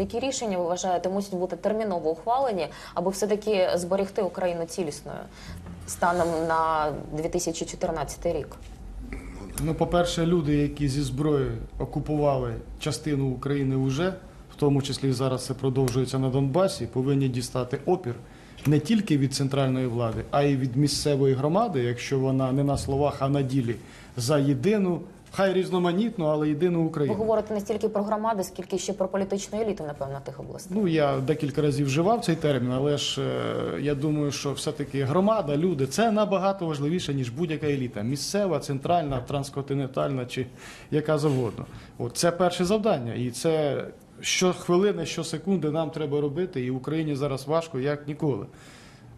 Які рішення ви вважаєте мусять бути терміново ухвалені, аби все-таки зберегти Україну цілісною станом на 2014 рік? Ну, по-перше, люди, які зі зброєю окупували частину України уже, в тому числі зараз це продовжується на Донбасі, повинні дістати опір не тільки від центральної влади, а й від місцевої громади, якщо вона не на словах, а на ділі за єдину, хай різноманітну, але єдину Ви Україну. говорите не стільки про громади, скільки ще про політичну еліту, напевно, тих областей. Ну, я декілька разів вживав цей термін, але ж е, я думаю, що все-таки громада, люди це набагато важливіше, ніж будь-яка еліта. Місцева, центральна, трансконтинентальна чи яка завгодно. От це перше завдання. І це щохвилини, щосекунди нам треба робити, і Україні зараз важко, як ніколи.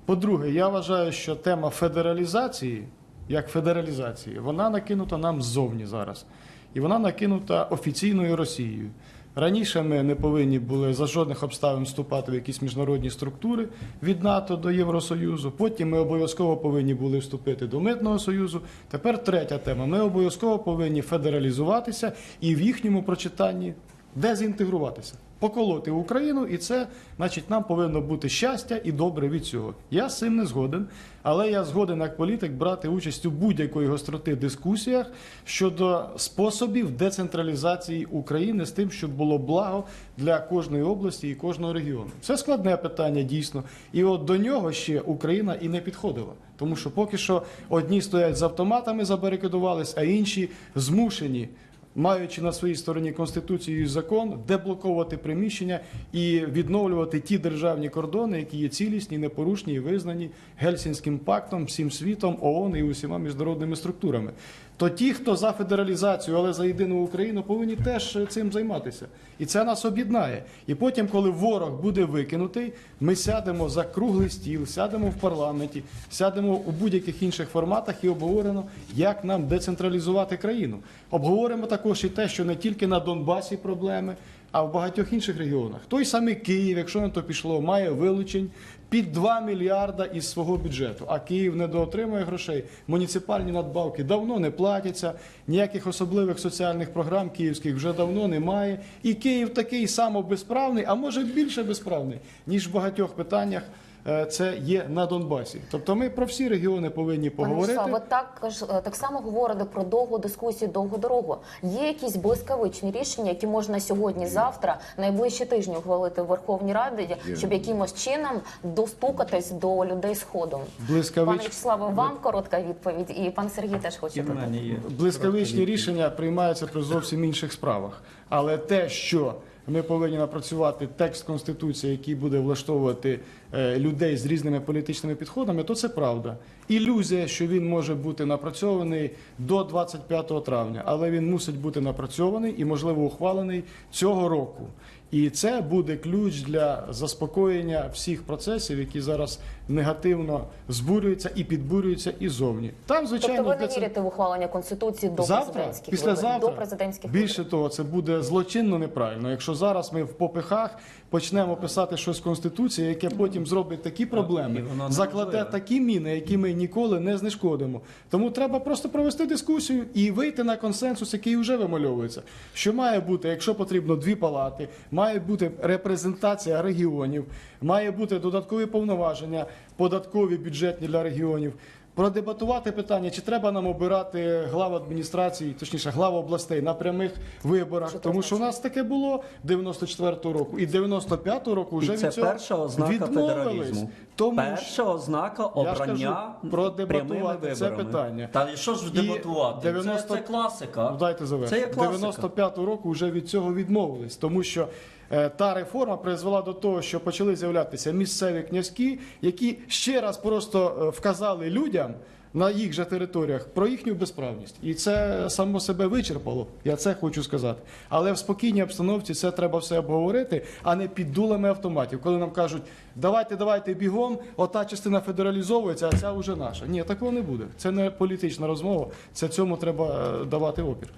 По-друге, я вважаю, що тема федералізації, як федералізації, вона накинута нам ззовні зараз. І вона накинута офіційною Росією. Раніше ми не повинні були за жодних обставин вступати в якісь міжнародні структури від НАТО до Євросоюзу. Потім ми обов'язково повинні були вступити до Митного Союзу. Тепер третя тема. Ми обов'язково повинні федералізуватися і в їхньому прочитанні дезінтегруватися, поколоти Україну, і це, значить, нам повинно бути щастя і добре від цього. Я з цим не згоден, але я згоден як політик брати участь у будь-якої гостроти дискусіях щодо способів децентралізації України з тим, щоб було благо для кожної області і кожного регіону. Це складне питання дійсно, і от до нього ще Україна і не підходила. Тому що поки що одні стоять з автоматами, забарикадувались, а інші змушені маючи на своїй стороні конституцію і закон, деблоковувати приміщення і відновлювати ті державні кордони, які є цілісні, непорушні і визнані Гельсінським пактом, всім світом, ООН і усіма міжнародними структурами. То ті, хто за федералізацію, але за єдину Україну, повинні теж цим займатися. І це нас об'єднає. І потім, коли ворог буде викинутий, ми сядемо за круглий стіл, сядемо в парламенті, сядемо у будь-яких інших форматах і обговоримо, як нам децентралізувати країну. Обговоримо також і те, що не тільки на Донбасі проблеми, а в багатьох інших регіонах. Той самий Київ, якщо на то пішло, має вилучень під 2 мільярда із свого бюджету. А Київ не доотримує грошей. Муніципальні надбавки давно не платяться. Ніяких особливих соціальних програм київських вже давно немає. І Київ такий само безправний, а може більше безправний, ніж в багатьох питаннях. Е, Це є на Донбасі. Тобто ми про всі регіони повинні поговорити. Ви також е, так само говорите про довгу дискусію, довгу дорогу. Є якісь блискавичні рішення, які можна сьогодні, завтра, найближчі тижні ухвалити в Верховній Раді, щоб якимось чином достукатись до людей сходу. Блискавич- Пане Вячеславе, вам коротка відповідь, і пан Сергій теж хоче додати. Блискавичні рішення приймаються при зовсім інших справах. Але те, що ми повинні напрацювати текст конституції, який буде влаштовувати людей з різними політичними підходами, то це правда. Ілюзія, що він може бути напрацьований до 25 травня, але він мусить бути напрацьований і, можливо, ухвалений цього року. І це буде ключ для заспокоєння всіх процесів, які зараз негативно збурюються і підбурюються і зовні. Там, звичайно, Тобто ви не це- вірите в ухвалення конституції до завтра, президентських післязавтра? До президентських більше виборів. того, це буде злочинно неправильно. Якщо зараз ми в попихах почнемо писати щось в конституції, яке потім зробить такі проблеми, закладе такі міни, які ми ніколи не знешкодимо. Тому треба просто провести дискусію і вийти на консенсус, який вже вимальовується. Що має бути, якщо потрібно, дві палати, має бути репрезентація регіонів, має бути додаткові повноваження, податкові бюджетні для регіонів. Продебатувати питання, чи треба нам обирати глав адміністрації, точніше глав областей на прямих виборах, Що тому що у нас таке було 94-го року, і 95-го року вже І це від цього перша ознака відмовились. федералізму. Тому перша ознака Я ж обрання кажу, продебатувати це питання. Та що ж дебатувати? 90 Це, це класика. Ну, Дайте завершити. є 95-го року вже від цього відмовились, тому що та реформа призвела до того, що почали з'являтися місцеві князькі, які ще раз просто е, вказали людям. На їх же територіях про їхню безправність, і це само себе вичерпало. Я це хочу сказати. Але в спокійній обстановці це треба все обговорити, а не під дулами автоматів. Коли нам кажуть, давайте, давайте бігом, ота частина федералізовується, а ця вже наша. Ні, такого не буде. Це не політична розмова. Це цьому треба е, давати опір.